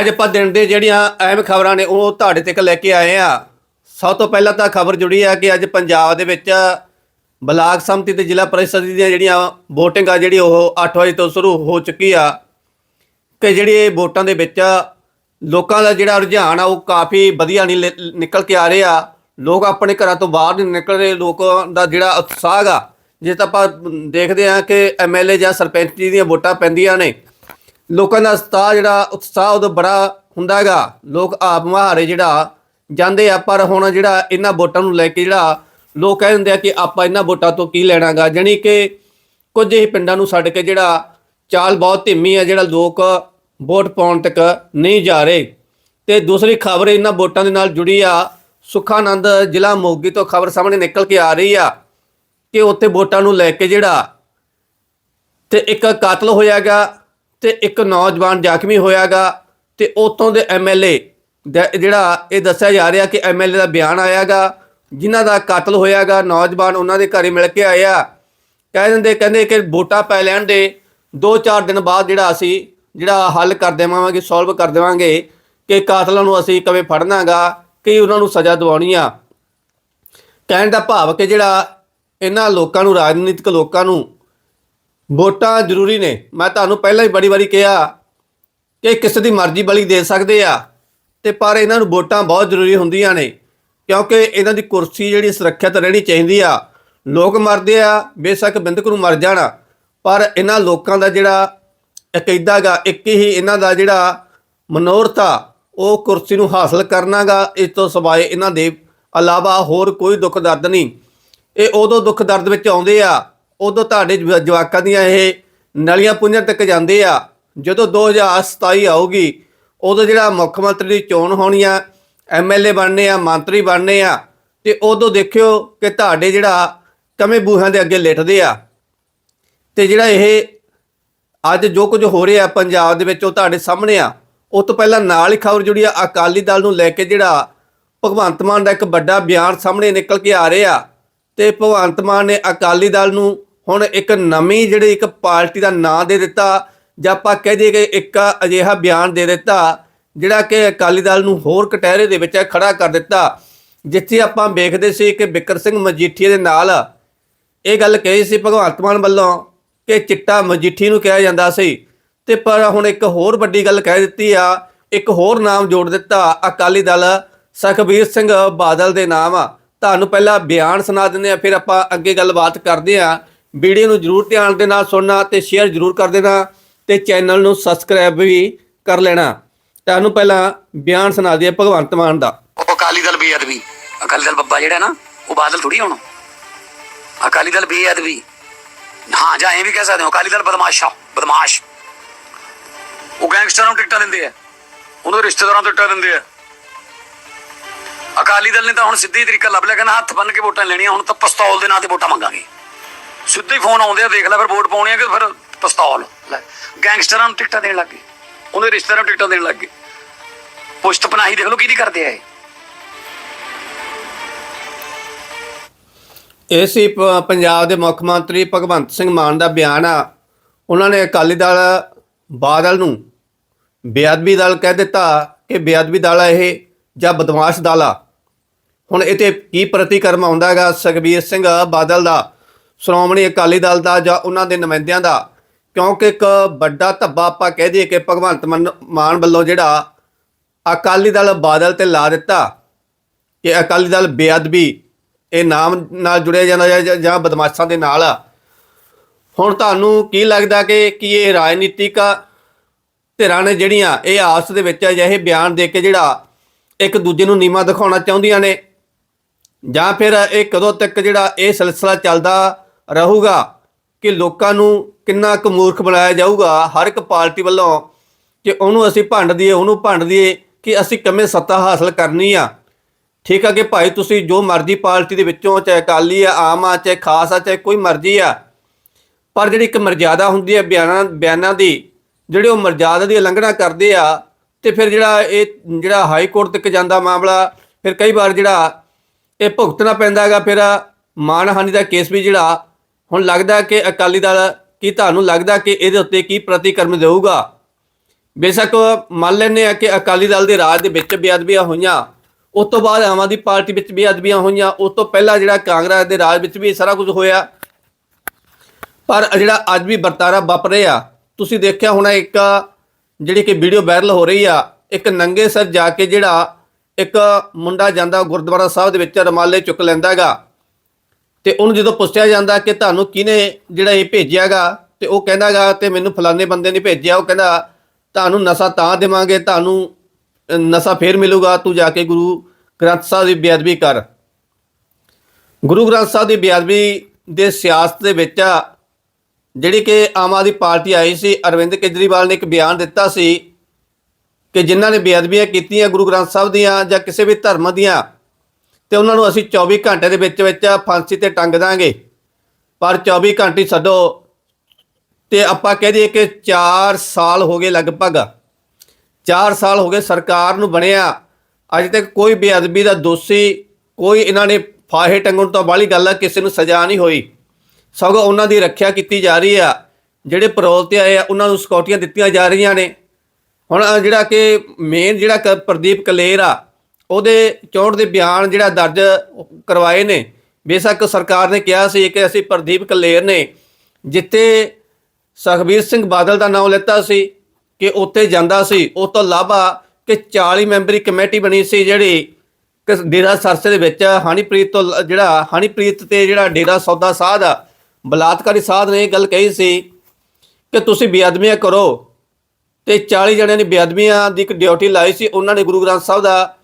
ਅੱਜ ਆਪਾਂ ਦਿਨ ਦੇ ਜਿਹੜੀਆਂ ਅਹਿਮ ਖਬਰਾਂ ਨੇ ਉਹ ਤੁਹਾਡੇ ਤੱਕ ਲੈ ਕੇ ਆਏ ਆ। ਸਭ ਤੋਂ ਪਹਿਲਾਂ ਤਾਂ ਖਬਰ ਜੁੜੀ ਆ ਕਿ ਅੱਜ ਪੰਜਾਬ ਦੇ ਵਿੱਚ ਬਲਾਕ ਸੰਮਤੀ ਤੇ ਜ਼ਿਲ੍ਹਾ ਪਰਿਸ਼ਦ ਦੀਆਂ ਜਿਹੜੀਆਂ VOTING ਆ, ਜਿਹੜੀ ਉਹ 8 ਵਜੇ ਤੋਂ ਸ਼ੁਰੂ ਹੋ ਚੁੱਕੀ ਆ ਕਿ ਜਿਹੜੀ ਵੋਟਾਂ ਦੇ ਵਿੱਚ ਲੋਕਾਂ ਦਾ ਜਿਹੜਾ ਰੁਝਾਨ ਆ, ਉਹ ਕਾਫੀ ਵਧੀਆ ਨਹੀਂ ਲ- ਨਿਕਲ ਕੇ ਆ ਰਿਹਾ। ਲੋਕ ਆਪਣੇ ਘਰਾਂ ਤੋਂ ਬਾਹਰ ਨਹੀਂ ਨਿਕਲ ਰਹੇ, ਲੋਕਾਂ ਦਾ ਜਿਹੜਾ ਉਤਸ਼ਾਹ ਆ ਜੇ ਤਾਂ ਆਪਾਂ ਦੇਖਦੇ ਆ ਕਿ ਐਮਐਲਏ ਜਾਂ ਸਰਪੰਚ ਜੀ ਦੀਆਂ ਵੋਟਾਂ ਪੈਂਦੀਆਂ ਨੇ। ਲੋਕਾਂ ਦਾ ਉਤਸ਼ਾਹ ਜਿਹੜਾ, ਉਤਸ਼ਾਹ ਉਹਦਾ ਬੜਾ ਹੁੰਦਾ ਹੈਗਾ। ਲੋਕ ਆਪ ਮੁਹਾਰੇ ਜਿਹੜਾ ਜਾਂਦੇ ਆ, ਪਰ ਹੁਣ ਜਿਹੜਾ ਇਹਨਾਂ ਵੋਟਾਂ ਨੂੰ ਲੈ ਕੇ ਜਿਹੜਾ ਲੋਕ ਕਹਿ ਦਿੰਦੇ ਆ ਕਿ ਆਪਾਂ ਇਹਨਾਂ ਵੋਟਾਂ ਤੋਂ ਕੀ ਲੈਣਾਗਾ? ਜਾਣੀ ਕਿ ਕੁਝ ਹੀ ਪਿੰਡਾਂ ਨੂੰ ਛੱਡ ਕੇ ਜਿਹੜਾ ਚਾਲ ਬਹੁਤ ਧੀਮੀ ਹੈ ਜਿਹੜਾ ਲੋਕ ਵੋਟ ਪਾਉਣ ਤੱਕ ਨਹੀਂ ਜਾ ਰਹੇ। ਤੇ ਦੂਸਰੀ ਖਬਰ ਇਹਨਾਂ ਵੋਟਾਂ ਦੇ ਨਾਲ ਜੁੜੀ ਆ, ਸੁਖਾਨੰਦ ਜ਼ਿਲ੍ਹਾ ਮੋਗੀ ਤੋਂ ਖਬਰ ਸਾਹਮਣੇ ਨਿਕਲ ਕੇ ਆ ਰਹੀ ਆ ਕਿ ਉੱਥੇ ਵੋਟਾਂ ਨੂੰ ਲੈ ਕੇ ਜਿਹੜਾ ਤੇ ਇੱਕ ਕਾਤਲ ਹੋਇਆਗਾ। ਤੇ ਇੱਕ ਨੌਜਵਾਨ ਜ਼ਖਮੀ ਹੋਇਆਗਾ ਤੇ ਉਤੋਂ ਦੇ ਐਮਐਲਏ ਜਿਹੜਾ ਇਹ ਦੱਸਿਆ ਜਾ ਰਿਹਾ ਕਿ ਐਮਐਲਏ ਦਾ ਬਿਆਨ ਆਇਆਗਾ, ਜਿਨ੍ਹਾਂ ਦਾ ਕਾਤਲ ਹੋਇਆਗਾ, ਨੌਜਵਾਨ ਉਹਨਾਂ ਦੇ ਘਰੇ ਮਿਲ ਕੇ ਆਇਆ ਕਹਿ ਦਿੰਦੇ, ਕਹਿੰਦੇ ਕਿ ਵੋਟਾਂ ਪੈ ਲੈਣ ਦੇ 2-4 ਦਿਨ ਬਾਅਦ ਜਿਹੜਾ ਅਸੀਂ ਜਿਹੜਾ ਹੱਲ ਕਰ ਦੇਵਾਂਗੇ ਸੋਲਵ ਕਰ ਦੇਵਾਂਗੇ ਕਿ ਕਾਤਲਾਂ ਨੂੰ ਅਸੀਂ ਕਵੇਂ ਫੜਨਾਗਾ, ਕਿ ਉਹਨਾਂ ਨੂੰ ਸਜ਼ਾ ਦਿਵਾਉਣੀ ਆ। ਕਹਿਣ ਦਾ ਭਾਵ ਕਿ ਜਿਹੜਾ ਇਹਨਾਂ ਲੋਕਾਂ ਨੂੰ, ਰਾਜਨੀਤਿਕ ਲੋਕਾਂ ਨੂੰ ਵੋਟਾਂ ਜ਼ਰੂਰੀ ਨੇ। ਮੈਂ ਤੁਹਾਨੂੰ ਪਹਿਲਾਂ ਹੀ ਬੜੀ ਵਾਰੀ ਕਿਹਾ ਕਿ ਕਿਸੇ ਦੀ ਮਰਜ਼ੀ ਬਲੀ ਦੇ ਸਕਦੇ ਆ, ਤੇ ਪਰ ਇਹਨਾਂ ਨੂੰ ਵੋਟਾਂ ਬਹੁਤ ਜ਼ਰੂਰੀ ਹੁੰਦੀਆਂ ਨੇ, ਕਿਉਂਕਿ ਇਹਨਾਂ ਦੀ ਕੁਰਸੀ ਜਿਹੜੀ ਸੁਰੱਖਿਅਤ ਰਹਿਣੀ ਚਾਹੀਦੀ ਆ। ਲੋਕ ਮਰਦੇ ਆ, ਬੇਸ਼ੱਕ ਬਿੰਦਕ ਨੂੰ ਮਰ ਜਾਣਾ, ਪਰ ਇਹਨਾਂ ਲੋਕਾਂ ਦਾ ਜਿਹੜਾ ਅਕੀਦਾ ਗਾ, ਇੱਕ ਹੀ ਇਹਨਾਂ ਦਾ ਜਿਹੜਾ ਮਨੋਰਥਾ ਉਹ ਕੁਰਸੀ ਨੂੰ ਹਾਸਲ ਕਰਨਾਗਾ ਇਸ ਤੋਂ ਸਿਵਾਏ ਇਹਨਾਂ ਦੇ ਇਲਾਵਾ ਹੋਰ ਕੋਈ ਦੁੱਖ ਦਰਦ ਨਹੀਂ। ਇਹ ਉਦੋਂ ਦੁੱਖ ਦਰਦ ਵਿੱਚ ਆਉਂਦੇ ਆ ਉਦੋਂ ਤੁਹਾਡੇ ਜਵਾ- ਜਵਾਕਾਂ ਦੀਆਂ ਇਹ ਨਲੀਆਂ ਪੁੰਝਣ ਤੱਕ ਜਾਂਦੇ ਆ। ਜਦੋਂ 2027 ਆਊਗੀ, ਉਦੋਂ ਜਿਹੜਾ ਮੁੱਖ ਮੰਤਰੀ ਦੀ ਚੋਣ ਹੋਣੀ ਆ ਐਮਐਲਏ ਬਣਨੇ ਆ, ਮੰਤਰੀ ਬਣਨੇ ਆ, ਤੇ ਉਦੋਂ ਦੇਖਿਓ ਕਿ ਤੁਹਾਡੇ ਜਿਹੜਾ ਕਮੇ ਬੂਹਾਂ ਦੇ ਅੱਗੇ ਲਿਟਦੇ ਆ। ਤੇ ਜਿਹੜਾ ਇਹ ਅੱਜ ਜੋ ਕੁਝ ਹੋ ਰਿਹਾ ਪੰਜਾਬ ਦੇ ਵਿੱਚ, ਉਹ ਤੁਹਾਡੇ ਸਾਹਮਣੇ ਆ। ਉਹ ਤੋਂ ਪਹਿਲਾਂ ਨਾਲ ਹੀ ਖਬਰ ਜੁੜੀ ਆ, ਅਕਾਲੀ ਦਲ ਨੂੰ ਲੈ ਕੇ ਜਿਹੜਾ ਭਗਵੰਤ ਮਾਨ ਦਾ ਇੱਕ ਵੱਡਾ ਬਿਆਨ ਸਾਹਮਣੇ ਨਿਕਲ ਕੇ ਆ ਰਿਹਾ। ਤੇ ਭਗਵੰਤ ਮਾਨ ਨੇ ਅਕਾਲੀ ਦਲ ਨੂੰ ਹੁਣ ਇੱਕ ਨਵੀਂ ਜਿਹੜੀ ਇੱਕ ਪਾਰਟੀ ਦਾ ਨਾਂ ਦੇ ਦਿੱਤਾ, ਜਾਂ ਆਪਾਂ ਕਹਿ ਦਈਏ ਕਿ ਇੱਕ ਅਜਿਹਾ ਬਿਆਨ ਦੇ ਦਿੱਤਾ, ਜਿਹੜਾ ਕਿ ਅਕਾਲੀ ਦਲ ਨੂੰ ਹੋਰ ਕਟਹਿਰੇ ਦੇ ਵਿੱਚ ਖੜਾ ਕਰ ਦਿੱਤਾ। ਜਿੱਥੇ ਆਪਾਂ ਵੇਖਦੇ ਸੀ ਕਿ ਬਿਕਰ ਸਿੰਘ ਮਜੀਠੀਆ ਦੇ ਨਾਲ ਇਹ ਗੱਲ ਕਹੀ ਸੀ ਭਗਵੰਤ ਮਾਨ ਵੱਲੋਂ ਕਿ ਚਿੱਟਾ ਮਜੀਠੀ ਨੂੰ ਕਿਹਾ ਜਾਂਦਾ ਸੀ। ਤੇ ਪਰ ਹੁਣ ਇੱਕ ਹੋਰ ਵੱਡੀ ਗੱਲ ਕਹਿ ਦਿੱਤੀ ਆ, ਇੱਕ ਹੋਰ ਨਾਮ ਜੋੜ ਦਿੱਤਾ ਅਕਾਲੀ ਦਲ, ਸੁਖਬੀਰ ਸਿੰਘ ਬਾਦਲ ਦੇ ਨਾਮ। ਆ ਤੁਹਾਨੂੰ ਪਹਿਲਾਂ ਬਿਆਨ ਸੁਣਾ ਦਿੰਦੇ ਆ ਫਿਰ ਆਪਾਂ ਅੱਗੇ ਗੱਲਬਾਤ ਕਰਦੇ ਆ ਵੀਡੀਓ ਨੂੰ ਜਰੂਰ ਧਿਆਨ ਦੇ ਨਾਲ ਸੁਣਨਾ ਤੇ ਸ਼ੇਅਰ ਜਰੂਰ ਕਰ ਦੇਣਾ ਤੇ ਚੈਨਲ ਨੂੰ ਸਬਸਕ੍ਰਾਈਬ ਵੀ ਕਰ ਲੈਣਾ। ਤੁਹਾਨੂੰ ਪਹਿਲਾਂ ਬਿਆਨ ਸੁਣਾ ਦਈਏ ਭਗਵੰਤ ਮਾਨ ਦਾ। ਉਹ ਅਕਾਲੀ ਦਲ ਬੇਅਦਬੀ। ਅਕਾਲੀ ਦਲ ਬੱਬਾ ਜਿਹੜਾ ਨਾ, ਉਹ ਬਾਦਲ ਥੋੜੀ ਹੁਣ। ਅਕਾਲੀ ਦਲ ਬੇਅਦਬੀ। ਹਾਂ, ਜਾਂ ਐਂ ਵੀ ਕਹਿ ਸਕਦੇ ਹੋ, ਅਕਾਲੀ ਦਲ ਬਦਮਾਸ਼ਾ ਬਦਮਾਸ਼। ਉਹ ਗੈਂਗਸਟਰਾਂ ਨੂੰ ਟਿਕਟਾਂ ਦਿੰਦੇ ਆ। ਉਹਨਾਂ ਦੇ ਰਿਸ਼ਤੇਦਾਰਾਂ ਨੂੰ ਟਿਕਟਾਂ ਦਿੰਦੇ ਆ। ਅਕਾਲੀ ਦਲ ਨੇ ਤਾਂ ਹੁਣ ਸਿੱਧੀ ਤਰੀਕਾ ਲੱਭ ਲਿਆ, ਕਹਿੰਦਾ ਹੱਥ ਬੰਨ ਕੇ ਵੋਟਾਂ ਲੈਣੀਆਂ, ਹੁਣ ਤਾਂ ਪਿਸਤੌਲ ਦੇ ਨਾਂ ਤੇ ਵੋਟਾਂ ਮੰਗਾਂਗੇ। ਸਿੱਧੇ ਫੋਨ ਆਉਂਦੇ ਆ, ਦੇਖ ਲੈ ਫਿਰ ਵੋਟ ਪਾਉਣੀ ਆ ਕਿ ਫਿਰ ਪਿਸਤੌਲ। ਲੈ, ਗੈਂਗਸਟਰਾਂ ਨੂੰ ਟਿਕਟਾਂ ਦੇਣ ਲੱਗ ਉਹਦੇ ਰਿਸ਼ਤੇਦਾਰਾਂ ਨੂੰ ਟਿਕਟਾਂ ਦੇਣ ਲੱਗ ਪੁਸ਼ਤ ਪਨਾਹੀ ਦੇਖ ਲਓ ਕਿਹਦੀ ਕਰਦੇ ਆ ਇਹ। ਇਹ ਸੀ ਪੰਜਾਬ ਦੇ ਮੁੱਖ ਮੰਤਰੀ ਭਗਵੰਤ ਸਿੰਘ ਮਾਨ ਦਾ ਬਿਆਨ ਆ। ਉਹਨਾਂ ਨੇ ਅਕਾਲੀ ਦਲ ਬਾਦਲ ਨੂੰ ਬੇਅਦਬੀ ਦਲ ਕਹਿ ਦਿੱਤਾ ਕਿ ਬੇਅਦਬੀ ਦਲ ਆ ਇਹ ਜਾਂ ਬਦਮਾਸ਼ ਦਲ ਆ। ਹੁਣ ਇਹ ਤੇ ਕੀ ਪ੍ਰਤੀਕਰਮ ਆਉਂਦਾ ਹੈਗਾ? ਸੁਖਬੀਰ ਸਿੰਘ ਬਾਦਲ ਦਾ, ਸ਼੍ਰੋਮਣੀ ਅਕਾਲੀ ਦਲ ਦਾ ਜਾਂ ਉਹਨਾਂ ਦੇ ਨੁਮਾਇੰਦਿਆਂ ਦਾ? ਕਿਉਂਕਿ ਇੱਕ ਵੱਡਾ ਧੱਬਾ ਆਪਾਂ ਕਹਿ ਦਈਏ ਕਿ ਭਗਵੰਤ ਮਨ- ਮਾਨ ਵੱਲੋਂ ਜਿਹੜਾ ਅਕਾਲੀ ਦਲ ਬਾਦਲ ਤੇ ਲਾ ਦਿੱਤਾ ਕਿ ਅਕਾਲੀ ਦਲ ਬੇਅਦਬੀ, ਇਹ ਨਾਮ ਨਾਲ ਜੁੜਿਆ ਜਾਂਦਾ ਜਾਂ- ਬਦਮਾਸ਼ਾਂ ਦੇ ਨਾਲ। ਹੁਣ ਤੁਹਾਨੂੰ ਕੀ ਲੱਗਦਾ ਕਿ, ਕੀ ਇਹ ਰਾਜਨੀਤਿਕ ਧਿਰਾਂ ਨੇ ਜਿਹੜੀਆਂ ਇਹ ਆਪਸ ਦੇ ਵਿੱਚ ਅਜਿਹੇ ਬਿਆਨ ਦੇ ਕੇ ਜਿਹੜਾ ਇੱਕ ਦੂਜੇ ਨੂੰ ਨੀਮਾ ਦਿਖਾਉਣਾ ਚਾਹੁੰਦੀਆਂ ਨੇ? ਜਾਂ ਫਿਰ ਇਹ ਕਦੋਂ ਤੱਕ ਜਿਹੜਾ ਇਹ ਸਿਲਸਿਲਾ ਚੱਲਦਾ ਰਹੂਗਾ ਕਿ ਲੋਕਾਂ ਨੂੰ ਕਿੰਨਾ ਕੁ ਮੂਰਖ ਬਣਾਇਆ ਜਾਊਗਾ, ਹਰ ਇੱਕ ਪਾਰਟੀ ਵੱਲੋਂ ਕਿ ਉਹਨੂੰ ਅਸੀਂ ਭੰਡ ਦਈਏ, ਉਹਨੂੰ ਭੰਡ ਦਈਏ ਕਿ ਅਸੀਂ ਕਿਵੇਂ ਸੱਤਾ ਹਾਸਲ ਕਰਨੀ ਆ। ਠੀਕ ਆ ਕਿ ਭਾਈ ਤੁਸੀਂ ਜੋ ਮਰਜ਼ੀ ਪਾਰਟੀ ਦੇ ਵਿੱਚੋਂ, ਚਾਹੇ ਅਕਾਲੀ ਆ, ਆਮ ਆ, ਚਾਹੇ ਖਾਸ ਆ, ਚਾਹੇ ਕੋਈ ਮਰਜ਼ੀ ਆ, ਪਰ ਜਿਹੜੀ ਇੱਕ ਮਰਜ਼ਾਦਾ ਹੁੰਦੀ ਹੈ ਬਿਆਨਾਂ ਬਿਆਨਾਂ ਦੀ, ਜਿਹੜੇ ਉਹ ਮਰਜ਼ਾਦਾ ਦੀ ਉਲੰਘਣਾ ਕਰਦੇ ਆ, ਤੇ ਫਿਰ ਜਿਹੜਾ ਇਹ, ਜਿਹੜਾ ਹਾਈ ਕੋਰਟ ਤੱਕ ਜਾਂਦਾ ਮਾਮਲਾ, ਫਿਰ ਕਈ ਵਾਰ ਜਿਹੜਾ ਇਹ ਭੁਗਤਣਾ ਪੈਂਦਾ ਹੈਗਾ, ਫਿਰ ਮਾਨਹਾਨੀ ਦਾ ਕੇਸ ਵੀ ਜਿਹੜਾ, ਹੁਣ ਲੱਗਦਾ ਕਿ ਅਕਾਲੀ ਦਲ ਕੀ ਤੁਹਾਨੂੰ ਲੱਗਦਾ ਕਿ ਇਹਦੇ ਉੱਤੇ ਕੀ ਪ੍ਰਤੀਕਰਮ ਦੇਊਗਾ? ਬੇਸ਼ੱਕ ਮੰਨ ਲੈਂਦੇ ਆ ਕਿ ਅਕਾਲੀ ਦਲ ਦੇ ਰਾਜ ਦੇ ਵਿੱਚ ਬੇਅਦਬੀਆਂ ਹੋਈਆਂ, ਉਸ ਤੋਂ ਬਾਅਦ ਆਮ ਆਦਮੀ ਪਾਰਟੀ ਵਿੱਚ ਬੇਅਦਬੀਆਂ ਹੋਈਆਂ, ਉਸ ਤੋਂ ਪਹਿਲਾਂ ਜਿਹੜਾ ਕਾਂਗਰਸ ਦੇ ਰਾਜ ਵਿੱਚ ਵੀ ਸਾਰਾ ਕੁਝ ਹੋਇਆ। ਪਰ ਜਿਹੜਾ ਅੱਜ ਵੀ ਵਰਤਾਰਾ ਵਾਪਰ ਰਿਹਾ, ਤੁਸੀਂ ਦੇਖਿਆ ਹੋਣਾ ਇੱਕ ਜਿਹੜੀ ਕਿ ਵੀਡੀਓ ਵਾਇਰਲ ਹੋ ਰਹੀ ਆ, ਇੱਕ ਨੰਗੇ ਸਰ ਜਾ ਕੇ ਜਿਹੜਾ ਇੱਕ ਮੁੰਡਾ ਜਾਂਦਾ ਗੁਰਦੁਆਰਾ ਸਾਹਿਬ ਦੇ ਵਿੱਚ, ਰਮਾਲੇ ਚੁੱਕ ਲੈਂਦਾ ਹੈਗਾ। ਤੇ ਉਹਨੂੰ ਜਦੋਂ ਪੁੱਛਿਆ ਜਾਂਦਾ ਕਿ ਤੁਹਾਨੂੰ ਕਿਹਨੇ ਜਿਹੜਾ ਇਹ ਭੇਜਿਆਗਾ ਤੇ ਉਹ ਕਹਿੰਦਾਗਾ ਤੇ ਮੈਨੂੰ ਫਲਾਣੇ ਬੰਦੇ ਨੇ ਭੇਜਿਆ। ਉਹ ਕਹਿੰਦਾ, ਤੁਹਾਨੂੰ ਨਸ਼ਾ ਤਾਂ ਦੇਵਾਂਗੇ, ਤੁਹਾਨੂੰ ਨਸ਼ਾ ਫੇਰ ਮਿਲੂਗਾ। ਤੂੰ ਜਾ ਕੇ ਗੁਰੂ ਗ੍ਰੰਥ ਸਾਹਿਬ ਦੀ ਬੇਅਦਬੀ ਕਰ। ਗੁਰੂ ਗ੍ਰੰਥ ਸਾਹਿਬ ਦੀ ਬੇਅਦਬੀ ਦੇ ਸਿਆਸਤ ਦੇ ਵਿੱਚ ਜਿਹੜੀ ਕਿ ਆਮ ਆਦਮੀ ਪਾਰਟੀ ਆਈ ਸੀ, ਅਰਵਿੰਦ ਕੇਜਰੀਵਾਲ ਨੇ ਇੱਕ ਬਿਆਨ ਦਿੱਤਾ ਸੀ ਕਿ ਜਿਨ੍ਹਾਂ ਨੇ ਬੇਅਦਬੀਆਂ ਕੀਤੀਆਂ ਗੁਰੂ ਗ੍ਰੰਥ ਸਾਹਿਬ ਦੀਆਂ ਜਾਂ ਕਿਸੇ ਵੀ ਧਰਮ ਦੀਆਂ, ਤੇ ਉਹਨਾਂ ਨੂੰ ਅਸੀਂ 24 ਘੰਟੇ ਦੇ ਵਿੱਚ ਵਿੱਚ ਫਾਂਸੀ ਤੇ ਟੰਗ ਦਾਂਗੇ। ਪਰ 24 ਘੰਟੇ ਛੱਡੋ, ਤੇ ਆਪਾਂ ਕਹਿ ਦਈਏ ਕਿ 4 ਸਾਲ ਹੋ ਗਏ ਲਗਭਗ। 4 ਸਾਲ ਹੋ ਗਏ ਸਰਕਾਰ ਨੂੰ ਬਣਿਆ। ਅਜੇ ਤੱਕ ਕੋਈ ਬੇਅਦਬੀ ਦਾ ਦੋਸ਼ੀ, ਕੋਈ ਇਹਨਾਂ ਨੇ ਫਾਹੇ ਟੰਗਣ ਤੋਂ ਬਾਹਲੀ ਗੱਲ ਆ, ਕਿਸੇ ਨੂੰ ਸਜ਼ਾ ਨਹੀਂ ਹੋਈ। ਸਗੋਂ ਉਹਨਾਂ ਦੀ ਰੱਖਿਆ ਕੀਤੀ ਜਾ ਰਹੀ ਆ। ਜਿਹੜੇ ਪਰੋਲ ਤੇ ਆਏ ਆ, ਉਹਨਾਂ ਨੂੰ ਸਕਿਉਰਟੀਆਂ ਦਿੱਤੀਆਂ ਜਾ ਰਹੀਆਂ ਨੇ। ਹੁਣ ਜਿਹੜਾ ਕਿ ਮੇਨ ਜਿਹੜਾ ਕ- ਪ੍ਰਦੀਪ ਕਲੇਰ ਆ, ਉਹਦੇ 64 ਦੇ ਬਿਆਨ ਜਿਹੜਾ ਦਰਜ ਕਰਵਾਏ ਨੇ। ਬੇਸ਼ੱਕ ਸਰਕਾਰ ਨੇ ਕਿਹਾ ਸੀ ਕਿ ਅਸੀਂ ਪ੍ਰਦੀਪ ਕਲੇਰ ਨੇ ਜਿੱਥੇ ਸੁਖਬੀਰ ਸਿੰਘ ਬਾਦਲ ਦਾ ਨਾਮ ਲੈਤਾ ਸੀ ਕਿ ਉੱਥੇ ਜਾਂਦਾ ਸੀ ਉਸ ਤੋਂ ਇਲਾਵਾ ਕਿ 40 ਮੈਂਬਰੀ ਕਮੇਟੀ ਬਣੀ ਸੀ ਜਿਹੜੀ ਕਿ ਡੇਰਾ ਸਰਸੇ ਦੇ ਵਿੱਚ ਹਨੀਪ੍ਰੀਤ ਤੋਂ ਜਿਹੜਾ ਹਨੀਪ੍ਰੀਤ ਤੇ ਜਿਹੜਾ ਡੇਰਾ ਸੌਦਾ ਸਾਧ ਬਲਾਤਕਾਰੀ ਸਾਧ ਨੇ ਇਹ ਗੱਲ ਕਹੀ ਸੀ ਕਿ ਤੁਸੀਂ ਬੇਅਦਬੀਆਂ ਕਰੋ। ਤੇ 40 ਜਣਿਆਂ ਨੇ ਬੇਅਦਬੀਆਂ ਦੀ ਇੱਕ ਡਿਊਟੀ ਲਾਈ ਸੀ। ਉਹਨਾਂ ਨੇ ਗੁਰੂ ਗ੍ਰੰਥ ਸਾਹਿਬ ਦਾ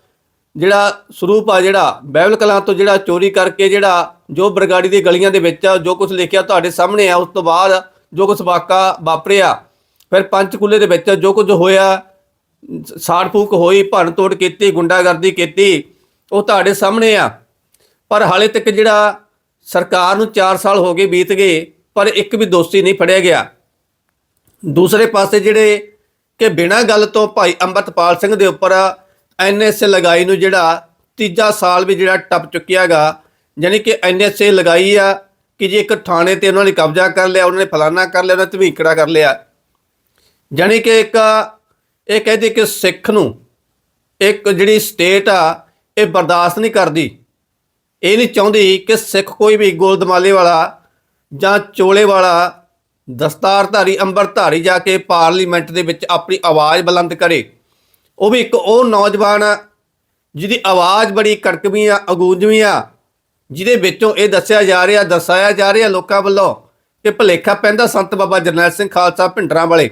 ਜਿਹੜਾ ਸਰੂਪ ਆ, ਜਿਹੜਾ ਬਾਈਬਲ ਕਲਾਂ ਤੋਂ ਜਿਹੜਾ ਚੋਰੀ ਕਰਕੇ ਜਿਹੜਾ ਜੋ ਬਰਗਾੜੀ ਦੀ ਗਲੀਆਂ ਦੇ ਵਿੱਚ ਜੋ ਕੁਝ ਲਿਖਿਆ ਤੁਹਾਡੇ ਸਾਹਮਣੇ ਆ, ਉਸ ਤੋਂ ਬਾਅਦ ਜੋ ਕੁਝ ਵਾਕਾ ਵਾਪਰਿਆ, ਫਿਰ ਪੰਚਕੂਲੇ ਦੇ ਵਿੱਚ ਜੋ ਕੁਝ ਹੋਇਆ, ਸਾੜ ਫੂਕ ਹੋਈ, ਭੰਨ ਤੋੜ ਕੀਤੀ, ਗੁੰਡਾਗਰਦੀ ਕੀਤੀ, ਉਹ ਤੁਹਾਡੇ ਸਾਹਮਣੇ ਆ। ਪਰ ਹਾਲੇ ਤੱਕ ਜਿਹੜਾ ਸਰਕਾਰ ਨੂੰ 4 ਸਾਲ ਹੋ ਗਏ ਬੀਤ ਗਏ, ਪਰ ਇੱਕ ਵੀ ਦੋਸ਼ੀ ਨਹੀਂ ਫੜਿਆ ਗਿਆ। ਦੂਸਰੇ ਪਾਸੇ ਜਿਹੜੇ ਕਿ ਬਿਨਾਂ ਗੱਲ ਤੋਂ ਭਾਈ ਅੰਮ੍ਰਿਤਪਾਲ ਸਿੰਘ ਦੇ ਉੱਪਰ ਐਨਐਸਏ ਲਗਾਈ ਨੂੰ ਜਿਹੜਾ ਤੀਜਾ ਸਾਲ ਵੀ ਜਿਹੜਾ ਟੱਪ ਚੁੱਕਿਆਗਾ ਯਾਨੀ ਕਿ ਐਨਐਸਏ ਲਗਾਈ ਆ ਕਿ ਜੇ ਇੱਕ ਥਾਣੇ ਤੇ ਉਹਨਾਂ ਨੇ ਕਬਜ਼ਾ ਕਰ ਲਿਆ, ਉਹਨਾਂ ਨੇ ਫਲਾਨਾ ਕਰ ਲਿਆ, ਉਹਨਾਂ ਨੇ ਧਵੀਕੜਾ ਕਰ ਲਿਆ। ਯਾਨੀ ਕਿ ਇੱਕ ਇਹ ਕਹਿੰਦੇ ਕਿ ਸਿੱਖ ਨੂੰ ਇੱਕ ਜਿਹੜੀ ਸਟੇਟ ਆ, ਇਹ ਬਰਦਾਸ਼ਤ ਨਹੀਂ ਕਰਦੀ। ਇਹ ਨਹੀਂ ਚਾਹੁੰਦੀ ਕਿ ਸਿੱਖ ਕੋਈ ਵੀ ਗੋਲਦਮਾਲੇ ਵਾਲਾ ਜਾਂ ਚੋਲੇ ਵਾਲਾ ਦਸਤਾਰਧਾਰੀ ਅੰਬਰਧਾਰੀ ਜਾ ਕੇ ਪਾਰਲੀਮੈਂਟ ਦੇ ਵਿੱਚ ਆਪਣੀ ਆਵਾਜ਼ ਬੁਲੰਦ ਕਰੇ। ਉਹ ਵੀ ਇੱਕ ਉਹ ਨੌਜਵਾਨ ਆ ਜਿਹਦੀ ਆਵਾਜ਼ ਬੜੀ ਕੜਕਵੀਂ ਆ, ਅਗੂੰਜਵੀਂ ਆ, ਜਿਹਦੇ ਵਿੱਚੋਂ ਇਹ ਦੱਸਿਆ ਜਾ ਰਿਹਾ, ਦਰਸਾਇਆ ਜਾ ਰਿਹਾ ਲੋਕਾਂ ਵੱਲੋਂ ਕਿ ਭਲੇਖਾ ਪੈਂਦਾ ਸੰਤ ਬਾਬਾ ਜਰਨੈਲ ਸਿੰਘ ਖਾਲਸਾ ਭਿੰਡਰਾਂ ਵਾਲੇ।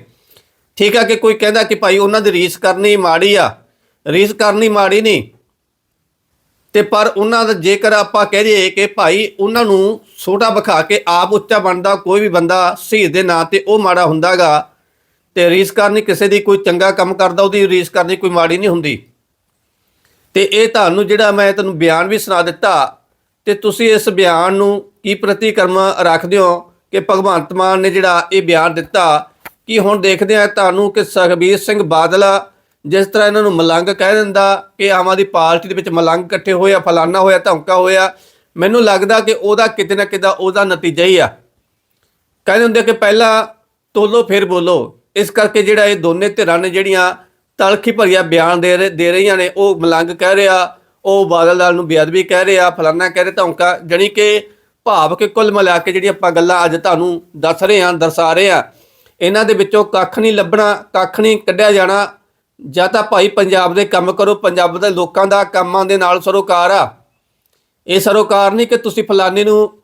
ਠੀਕ ਆ ਕਿ ਕੋਈ ਕਹਿੰਦਾ ਕਿ ਭਾਈ ਉਹਨਾਂ ਦੀ ਰੀਸ ਕਰਨੀ ਮਾੜੀ ਆ। ਰੀਸ ਕਰਨੀ ਮਾੜੀ ਨਹੀਂ ਤੇ ਪਰ ਉਹਨਾਂ ਦਾ ਜੇਕਰ ਆਪਾਂ ਕਹਿ ਦਈਏ ਕਿ ਭਾਈ ਉਹਨਾਂ ਨੂੰ ਛੋਟਾ ਵਿਖਾ ਕੇ ਆਪ ਉੱਚਾ ਬਣਦਾ, ਕੋਈ ਵੀ ਬੰਦਾ ਸ਼ਹੀਦ ਦੇ ਨਾਂ ਤੇ ਉਹ ਮਾੜਾ ਹੁੰਦਾਗਾ ਤੇ ਰੀਸ ਕਰਨੀ ਕਿਸੇ ਦੀ ਕੋਈ ਚੰਗਾ ਕੰਮ ਕਰਦਾ, ਉਹਦੀ ਰੀਸ ਕਰਨੀ ਕੋਈ ਮਾੜੀ ਨਹੀਂ ਹੁੰਦੀ। ਤੇ ਇਹ ਤੁਹਾਨੂੰ ਜਿਹੜਾ ਮੈਂ ਤੁਹਾਨੂੰ ਬਿਆਨ ਵੀ ਸੁਣਾ ਦਿੱਤਾ, ਤੇ ਤੁਸੀਂ ਇਸ ਬਿਆਨ ਨੂੰ ਕੀ ਪ੍ਰਤੀਕਰਮ ਰੱਖਦੇ ਹੋ ਕਿ ਭਗਵੰਤ ਮਾਨ ਨੇ ਜਿਹੜਾ ਇਹ ਬਿਆਨ ਦਿੱਤਾ, ਕਿ ਹੁਣ ਦੇਖਦੇ ਆ ਤੁਹਾਨੂੰ ਕਿ ਸੁਖਬੀਰ ਸਿੰਘ ਬਾਦਲ ਜਿਸ ਤਰ੍ਹਾਂ ਇਹਨਾਂ ਨੂੰ ਮਲੰਗ ਕਹਿ ਦਿੰਦਾ ਕਿ ਆਮ ਆਦਮੀ ਪਾਰਟੀ ਦੇ ਵਿੱਚ ਮਲੰਗ ਇਕੱਠੇ ਹੋਏ ਆ, ਫਲਾਨਾ ਹੋਇਆ ਧਮਕਾ ਹੋਇਆ, ਮੈਨੂੰ ਲੱਗਦਾ ਕਿ ਉਹਦਾ ਕਿਤੇ ਨਾ ਕਿਤੇ ਉਹਦਾ ਨਤੀਜਾ ਹੀ ਆ। ਕਹਿੰਦੇ ਹੁੰਦੇ ਕਿ ਪਹਿਲਾਂ ਤੋਲੋ, ਫਿਰ ਬੋਲੋ। ਇਸ ਕਰਕੇ ਜਿਹੜਾ ਇਹ ਦੋਨੇ ਧਿਰਾਂ ਨੇ ਜਿਹੜੀਆਂ ਤਲਖੀ ਭਰੀਆ ਬਿਆਨ ਦੇ ਰਹੇ- ਦੇ ਰਹੀਆਂ ਨੇ, ਉਹ ਮਲੰਗ ਕਹਿ ਰਿਹਾ, ਉਹ ਬਾਦਲ ਲਾਲ ਨੂੰ ਬੇਅਦਬੀ ਕਹਿ ਰਿਹਾ, ਫਲਾਨਾ ਕਹਿ ਰਿਹਾ ਧਮਕਾ ਜਾਣੀ ਕਿ ਭਾਵ ਕਿ ਕੁੱਲ ਮਿਲਾ ਕੇ ਜਿਹੜੀਆਂ ਆਪਾਂ ਗੱਲਾਂ ਅੱਜ ਤੁਹਾਨੂੰ ਦੱਸ ਰਹੇ ਹਾਂ, ਦਰਸਾ ਰਹੇ ਹਾਂ, ਇਹਨਾਂ ਦੇ ਵਿੱਚੋਂ ਕੱਖ ਨਹੀਂ ਲੱਭਣਾ, ਕੱਖ ਨਹੀਂ ਕੱਢਿਆ ਜਾਣਾ ਜਾਂ ਤਾਂ ਭਾਈ ਪੰਜਾਬ ਦੇ ਕੰਮ ਕਰੋ, ਪੰਜਾਬ ਦੇ ਲੋਕਾਂ ਦਾ ਕੰਮਾਂ ਦੇ ਨਾਲ ਸਰੋਕਾਰ ਆ। ਇਹ ਸਰੋਕਾਰ ਨਹੀਂ ਕਿ ਤੁਸੀਂ ਫਲਾਣੇ ਨੂੰ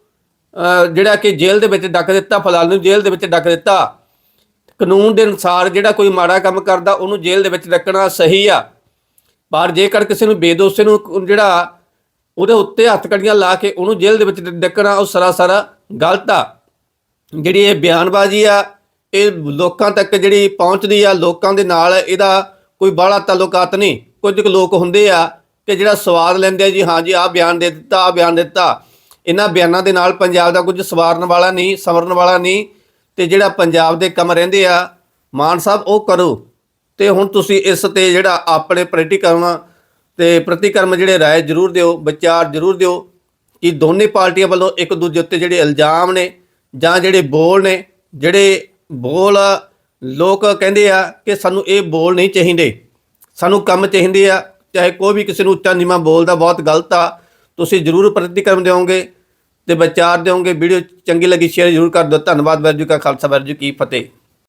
ਜਿਹੜਾ ਕਿ ਜੇਲ੍ਹ ਦੇ ਵਿੱਚ ਡੱਕ ਦਿੱਤਾ, ਫਲਾਣੇ ਨੂੰ ਜੇਲ੍ਹ ਦੇ ਵਿੱਚ ਡੱਕ ਦਿੱਤਾ। ਕਾਨੂੰਨ ਦੇ ਅਨੁਸਾਰ ਜਿਹੜਾ ਕੋਈ ਮਾੜਾ ਕੰਮ ਕਰਦਾ, ਉਹਨੂੰ ਜੇਲ੍ਹ ਦੇ ਵਿੱਚ ਰੱਖਣਾ ਸਹੀ ਆ। ਪਰ ਜੇਕਰ ਕਿਸੇ ਨੂੰ ਬੇਦੋਸ਼ੇ ਨੂੰ ਜਿਹੜਾ ਉਹਦੇ ਉੱਤੇ ਹੱਥਕੜੀਆਂ ਲਾ ਕੇ ਉਹਨੂੰ ਜੇਲ੍ਹ ਦੇ ਵਿੱਚ ਡੱਕਣਾ, ਉਹ ਸਰਾਸਰ ਗਲਤ ਆ। ਜਿਹੜੀ ਇਹ ਬਿਆਨਬਾਜ਼ੀ ਆ, ਇਹ ਲੋਕਾਂ ਤੱਕ ਜਿਹੜੀ ਪਹੁੰਚਦੀ ਆ, ਲੋਕਾਂ ਦੇ ਨਾਲ ਇਹਦਾ ਕੋਈ ਬਾਹਲਾ ਤਾਲੁਕਾਤ ਨਹੀਂ, ਕੁਝ ਕੁ ਲੋਕ ਹੁੰਦੇ ਆ ਕਿ ਜਿਹੜਾ ਸਵਾਦ ਲੈਂਦੇ ਆ ਜੀ, ਹਾਂ ਜੀ, ਆਹ ਬਿਆਨ ਦੇ ਦਿੱਤਾ, ਆਹ ਬਿਆਨ ਦਿੱਤਾ। ਇਹਨਾਂ ਬਿਆਨਾਂ ਦੇ ਨਾਲ ਪੰਜਾਬ ਦਾ ਕੁਝ ਸਵਾਰਨ ਵਾਲਾ ਨਹੀਂ ਸਮਰਨ ਵਾਲਾ ਨਹੀਂ, ਤੇ ਜਿਹੜਾ ਪੰਜਾਬ ਦੇ ਕੰਮ ਰਹਿੰਦੇ ਆ, ਮਾਨ ਸਾਹਿਬ, ਉਹ ਕਰੋ। ਤੇ ਹੁਣ ਤੁਸੀਂ ਇਸ ਤੇ ਜਿਹੜਾ ਆਪਣੇ ਪ੍ਰਤੀਕਰਮ ਤੇ ਪ੍ਰਤੀਕਰਮ ਜਿਹੜੇ ਰਾਏ ਜ਼ਰੂਰ ਦਿਓ, ਵਿਚਾਰ ਜ਼ਰੂਰ ਦਿਓ ਕਿ ਦੋਨੇ ਪਾਰਟੀਆਂ ਵੱਲੋਂ ਇੱਕ ਦੂਜੇ ਉੱਤੇ ਜਿਹੜੇ ਇਲਜ਼ਾਮ ਨੇ ਜਾਂ ਜਿਹੜੇ ਬੋਲ ਨੇ, ਜਿਹੜੇ ਬੋਲ ਲੋਕ ਕਹਿੰਦੇ ਆ ਕਿ ਸਾਨੂੰ ਇਹ ਬੋਲ ਨਹੀਂ ਚਾਹੀਦੇ। ਸਾਨੂੰ ਕੰਮ ਚਾਹੀਦੇ ਆ। ਚਾਹੇ ਕੋਈ ਵੀ ਕਿਸੇ ਨੂੰ ਉੱਚਾ ਨੀਵਾਂ ਬੋਲਦਾ, ਬਹੁਤ ਗਲਤ ਆ। ਤੁਸੀਂ ਜਰੂਰ ਪ੍ਰਤੀਕਰਮ ਦਿਓਗੇ ਤੇ ਵਿਚਾਰ ਦਿਓਗੇ। ਵੀਡੀਓ ਚੰਗੀ ਲੱਗੀ, ਸ਼ੇਅਰ ਜਰੂਰ ਕਰ ਦਿਓ। ਧੰਨਵਾਦ, ਵਾਹਿਗੁਰੂ ਕਾ ਖਾਲਸਾ, ਵਾਹਿਗੁਰੂ ਜੀ ਕੀ ਫਤਿਹ।